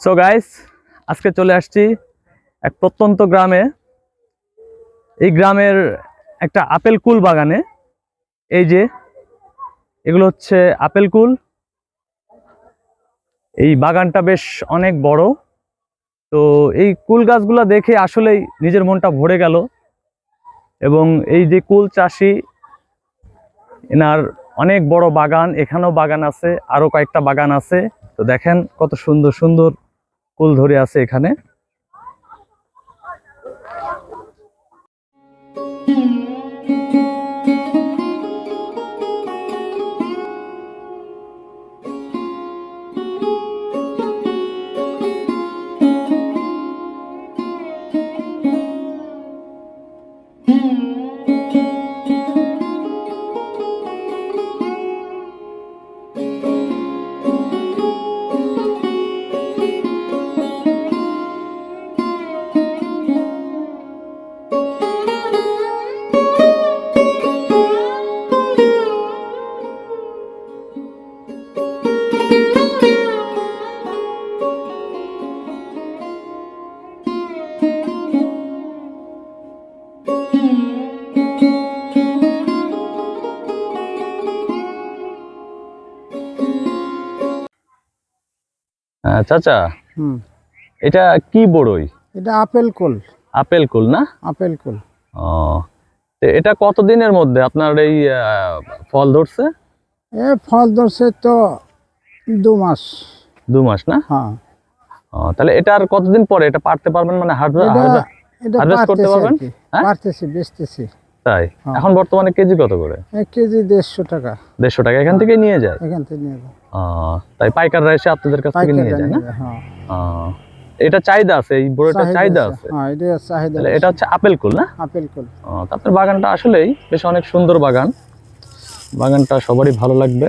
So guys আজকে চলে আসছি এক প্রত্যন্ত গ্রামে। এই গ্রামের একটা আপেল কুল বাগানে। এই যে, এগুলো হচ্ছে আপেল কুল। এই বাগানটা বেশ অনেক বড়। তো এই কুল গাছগুলো দেখে আসলেই নিজের মনটা ভরে গেল। এবং এই যে কুল চাষি, এনার অনেক বড় বাগান, এখানেও বাগান আছে আরও কয়েকটা বাগান আছে। তো দেখেন কত সুন্দর সুন্দর কুল ধরে আছে এখানে। চাচা। এটা কি বড়ই? এটা আপেল কুল। আপেল কুল না? আপেল কুল। ও এটা কতদিনের মধ্যে আপনার এই ফল ধরছে? এ ফল ধরছে তো দু মাস। দু মাস না? হ্যাঁ। তাহলে এটা আর কতদিন পরে? এটা পারতে পারবেন মানে হারভেস্ট করতে পারবেন? হ্যাঁ? পারতেছি বেচতেছি। তাই? হ্যাঁ। এখন বর্তমানে কেজি কত করে? এক কেজি দেড়শো টাকা। দেড়শো টাকা এখান থেকে নিয়ে যায়? এখান থেকে নিয়ে যায়। তাই পাইকাররা এসে আপনাদের কাছ থেকে নিয়ে যায় না? হ্যাঁ। এটা চাহিদা আছে এই বড়টা চাহিদা আছে। হ্যাঁ এটা তাহলে এটা হচ্ছে আপেল কুল না? আপেল কুল। আপনার বাগানটা আসলেই বেশ অনেক সুন্দর বাগান। বাগানটা সবারই ভালো লাগবে।